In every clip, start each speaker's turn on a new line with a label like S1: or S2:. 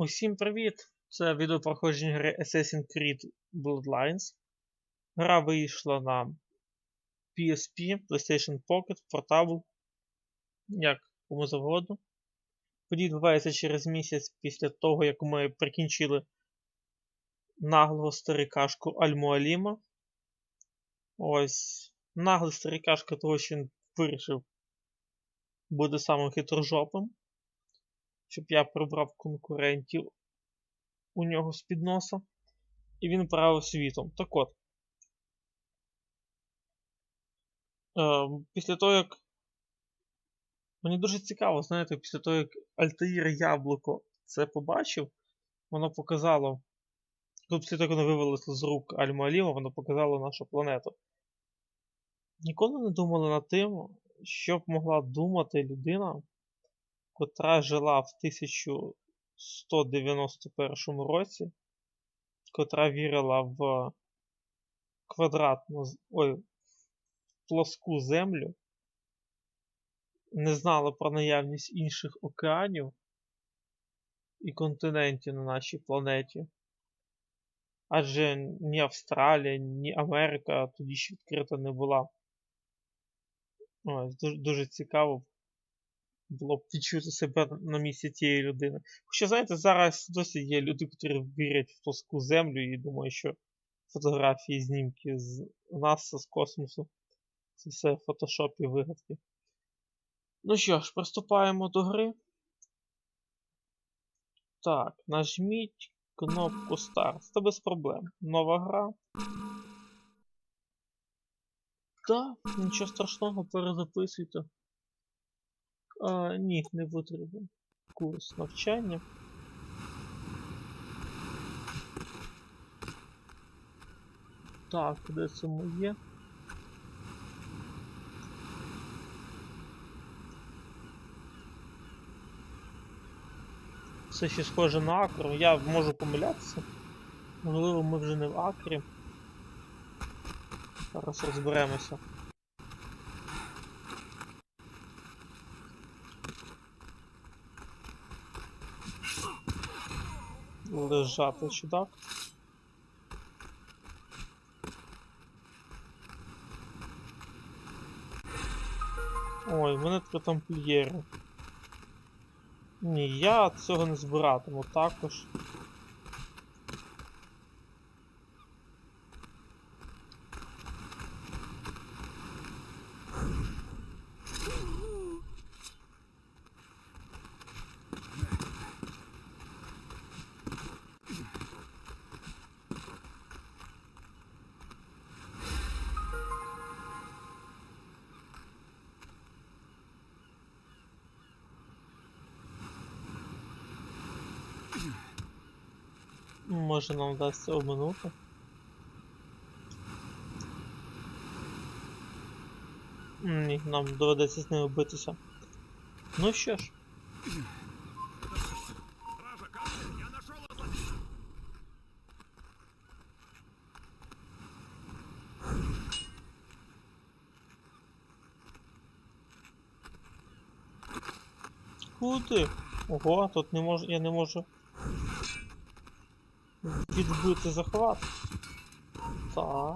S1: Усім привіт! Це відеопроходження гри Assassin's Creed Bloodlines. Гра вийшла на PSP, PlayStation Pocket, Portable, як кому завгодно. Подій відбувається через місяць після того, як ми прикінчили наглого старикашку Альмуаліма. Ось наглий старикашка того, що він вирішив бути самим хитрожопим щоб я прибрав конкурентів у нього з-під носа. І він правив світом. Так от. Е, після того, як. Мені дуже цікаво, знаєте, після того, як Альтаїр Яблуко це побачив, воно показало. Тут після того, як воно вивелося з рук Альма Аліма, воно показало нашу планету. Ніколи не думали над тим, що б могла думати людина, котра жила в 1191 році, котра вірила в квадратну, ой, плоску землю, не знала про наявність інших океанів і континентів на нашій планеті. Адже ні Австралія, ні Америка тоді ще відкрита не була. Ось, дуже, дуже цікаво було б відчути себе на місці тієї людини. Хоча, знаєте, зараз досі є люди, які вірять в плоску землю і думаю, що фотографії, знімки з НАСА, з космосу. Це все в фотошопі вигадки. Ну що ж, приступаємо до гри. Так, нажміть кнопку Start. Це без проблем. Нова гра. Так, нічого страшного, перезаписуйте. А, ні, не потрібен. Курс навчання. Так, де це моє? Це ще схоже на акру. Я можу помилятися. Можливо, ми вже не в акрі. Зараз розберемося. Лежати чудак. Ой, в мене три тамплієри. Ні, я цього не збиратиму також. Може нам вдасться обминути. Ні, нам доведеться з ними битися. Ну що ж. Куди? Ого, тут не можу, я не можу відбити захват. Так.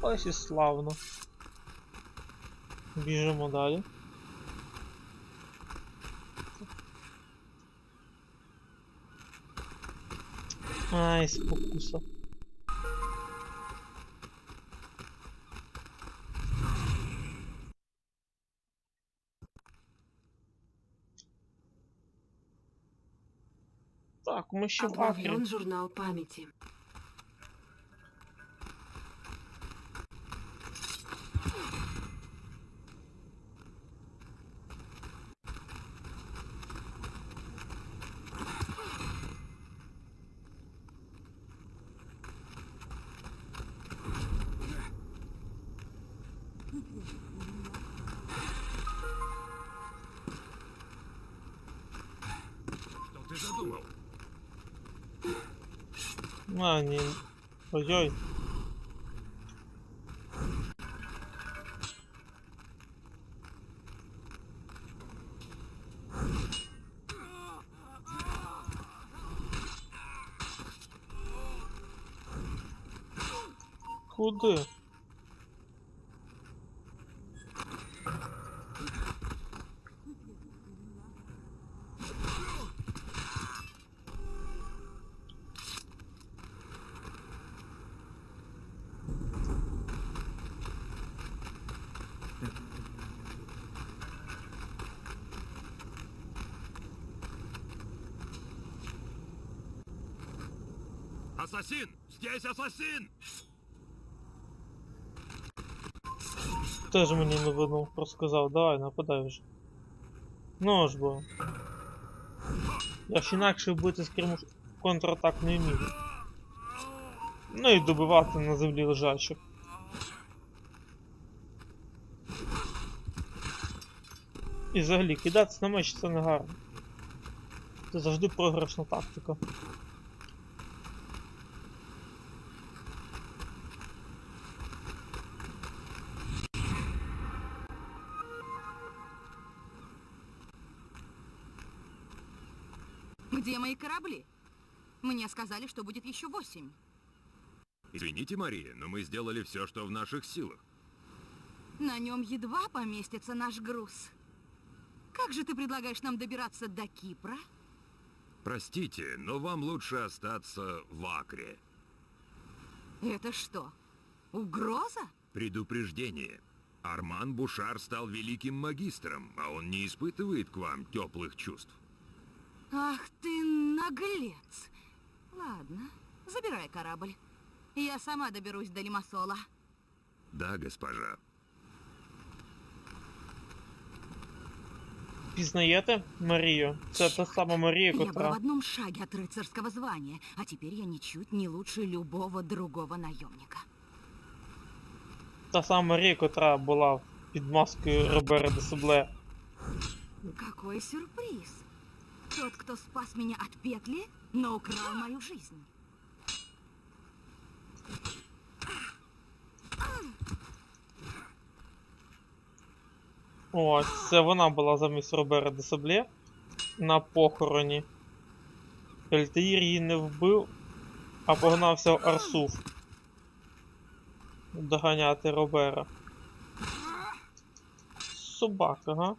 S1: Ось і славно. Біжимо далі. Ай, спокуса. помощью
S2: Обновлен журнал памяти.
S3: ты задумал?
S1: Ну, а, не... Ой-ой. Куды?
S2: Ассасин! Здесь ассасин!
S1: Теж мені не видно, просто сказав, давай, нападай вже. Ну ж бо. Я ж інакше вбити скрім контратак не вмію. Ну і добивати на землі лежачих. І взагалі, кидатися на меч це не гарно. Це завжди програшна тактика.
S3: Где мои корабли? Мне сказали, что будет еще восемь.
S2: Извините, Мария, но мы сделали все, что в наших силах.
S3: На нем едва поместится наш груз. Как же ты предлагаешь нам добираться до Кипра?
S2: Простите, но вам лучше остаться в Акре.
S3: Это что, угроза?
S2: Предупреждение. Арман Бушар стал великим магистром, а он не испытывает к вам теплых чувств.
S3: Ах ты наглец. Ладно, забирай корабль. Я сама доберусь до Лимассола.
S2: Да, госпожа.
S1: Пізнаєте Марію? Це та сама Марія,
S3: Я была в
S1: котра.
S3: одном шаге от рыцарского звания, а теперь я ничуть не лучше любого другого наемника.
S1: Та сама Марія, котра була під маскою Робера де Сабле.
S3: Какой сюрприз! Тот, кто спас меня от петли, но украл мою жизнь.
S1: Ось, це вона була замість Робера де Сабле на похороні. Ельтаїр її не вбив, а погнався в Арсуф. Доганяти Робера. Собака, га?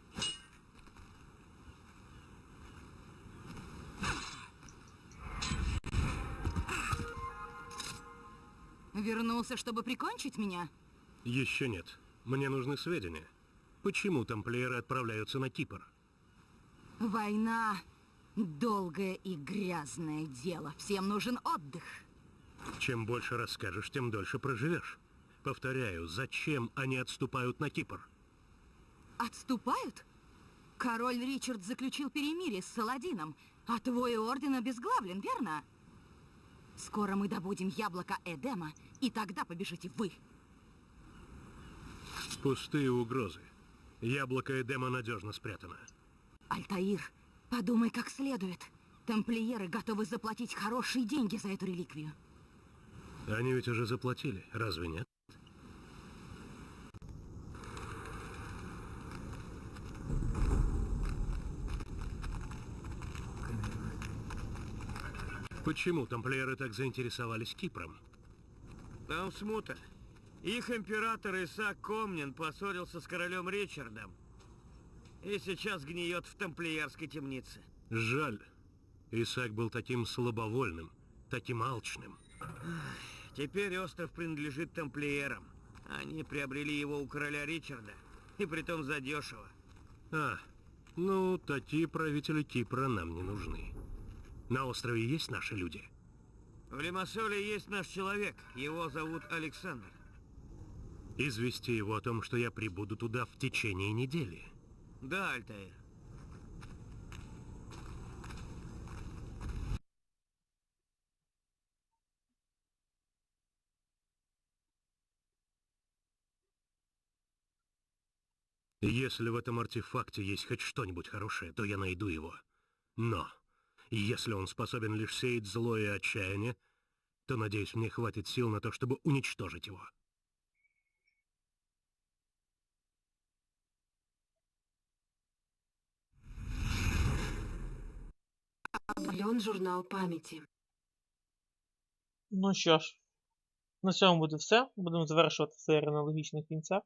S3: Вернулся, чтобы прикончить меня?
S4: Еще нет. Мне нужны сведения. Почему тамплиеры отправляются на Кипр?
S3: Война — долгое и грязное дело. Всем нужен отдых.
S4: Чем больше расскажешь, тем дольше проживешь. Повторяю, зачем они отступают на Кипр?
S3: Отступают? Король Ричард заключил перемирие с Саладином, а твой орден обезглавлен, верно? Скоро мы добудем яблоко Эдема, и тогда побежите вы.
S4: Пустые угрозы. Яблоко Эдема надежно спрятано.
S3: Альтаир, подумай как следует. Тамплиеры готовы заплатить хорошие деньги за эту реликвию.
S4: Они ведь уже заплатили, разве нет? Почему тамплиеры так заинтересовались Кипром?
S5: Там смута. Их император Исаак Комнин поссорился с королем Ричардом. И сейчас гниет в тамплиерской темнице.
S4: Жаль. Исаак был таким слабовольным, таким алчным.
S5: Теперь остров принадлежит тамплиерам. Они приобрели его у короля Ричарда. И притом задешево.
S4: А, ну, такие правители Кипра нам не нужны. На острове есть наши люди?
S5: В Лимассоле есть наш человек. Его зовут Александр.
S4: Извести его о том, что я прибуду туда в течение недели.
S5: Да, Альтаир.
S4: Если в этом артефакте есть хоть что-нибудь хорошее, то я найду его. Но, если он способен лишь сеять зло и отчаяние, то, надеюсь, мне хватит сил на то, чтобы уничтожить его.
S6: Обновлен журнал памяти.
S1: Ну що ж, На цьому буде все. Будемо завершувати серію на логічних кінцях.